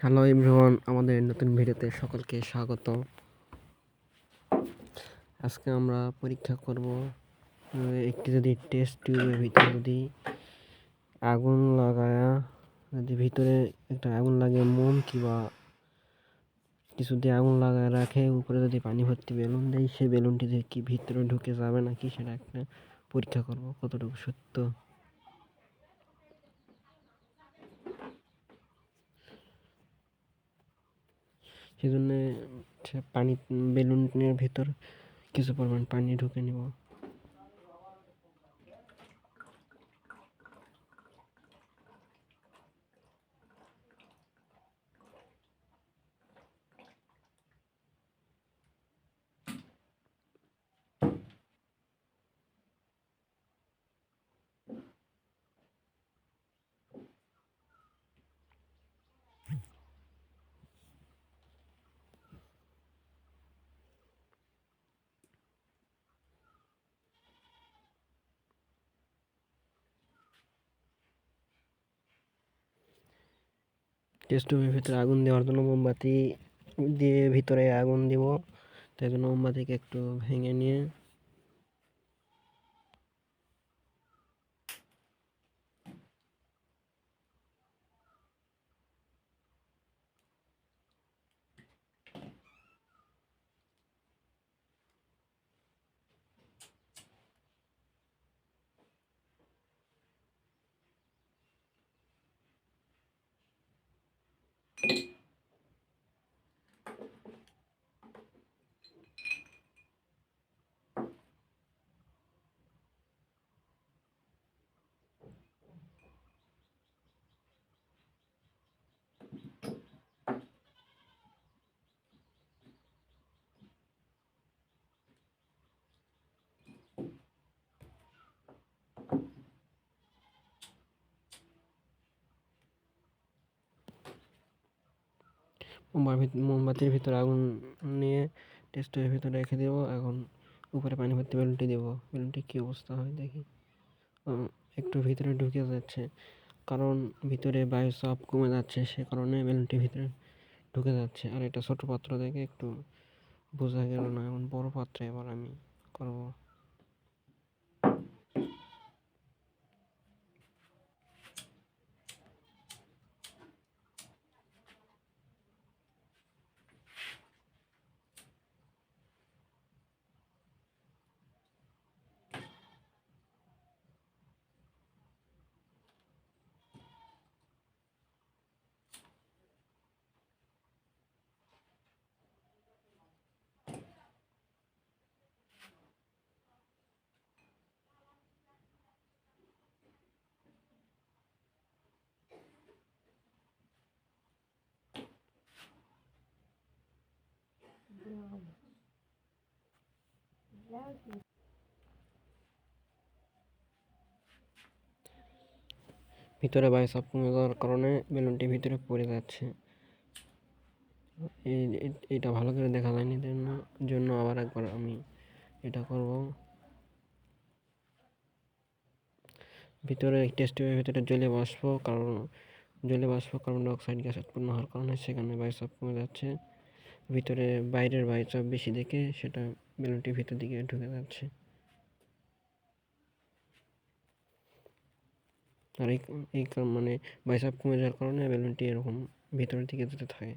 Hello everyone আমাদের নতুন ভিডিওতে সকলকে স্বাগত। আজকে আমরা পরীক্ষা করব, একটি যদি টেস্ট টিউবের ভিতরে যদি আগুন লাগায়া, যদি ভিতরে একটা আগুন লাগে মোম কিংবা কিছু দিয়ে আগুন লাগায় রাখে, উপরে যদি পানি ভর্তি বেলুন দেয়, সেই বেলুনটি কি ভিতরে ঢুকে যাবে নাকি, সেটা একটা পরীক্ষা করব, কতটুকু সত্য? সেজন্য সে পানি বেলুনের ভিতর কিছু পরিমাণ পানি ঢুকে নেব। টেস্ট ভিতরে আগুন দেওয়ার জন্য মোমবাতি দিয়ে ভিতরে আগুন দিব। তাই জন্য মোমবাতিকে একটু ভেঙে নিয়ে মোমবাতির ভিতরে আগুন নিয়ে টেস্টের ভিতরে রেখে দেবো। এখন উপরে পানি ভর্তি বেলুনটি দেবো। বেলুনটি কী অবস্থা হয় দেখি। একটু ভিতরে ঢুকে যাচ্ছে। কারণ ভিতরে বায়ু চাপ কমে যাচ্ছে, সে কারণে বেলুনটি ভিতরে ঢুকে যাচ্ছে। আর এটা ছোট পাত্র দেখে একটু বোঝা গেল না। এখন বড় পাত্রে এবার আমি করব। ভিতরে বায়ু চাপ কমে যাওয়ার কারণে বেলুনটি ভিতরে পড়ে যাচ্ছে। এটা ভালো করে দেখা যায়নি, জন্য জন্য আবার একবার আমি এটা করব। ভিতরে টেস্ট ভিতরে জলে বাষ্প, কারণ জলে বাষ্প কার্বন ডাইঅক্সাইড গ্যাস উৎপন্ন হওয়ার কারণে সেখানে বায়ুচাপ কমে যাচ্ছে। ভিতরে বাইরের বায়ুচাপ বেশি দেখে সেটা বেলুনটি ভিতর দিকে ঢুকে যাচ্ছে। আর এই মানে বায়ুচাপ কমে যাওয়ার কারণে বেলুনটি এরকম ভিতরের দিকে যেতে থাকে।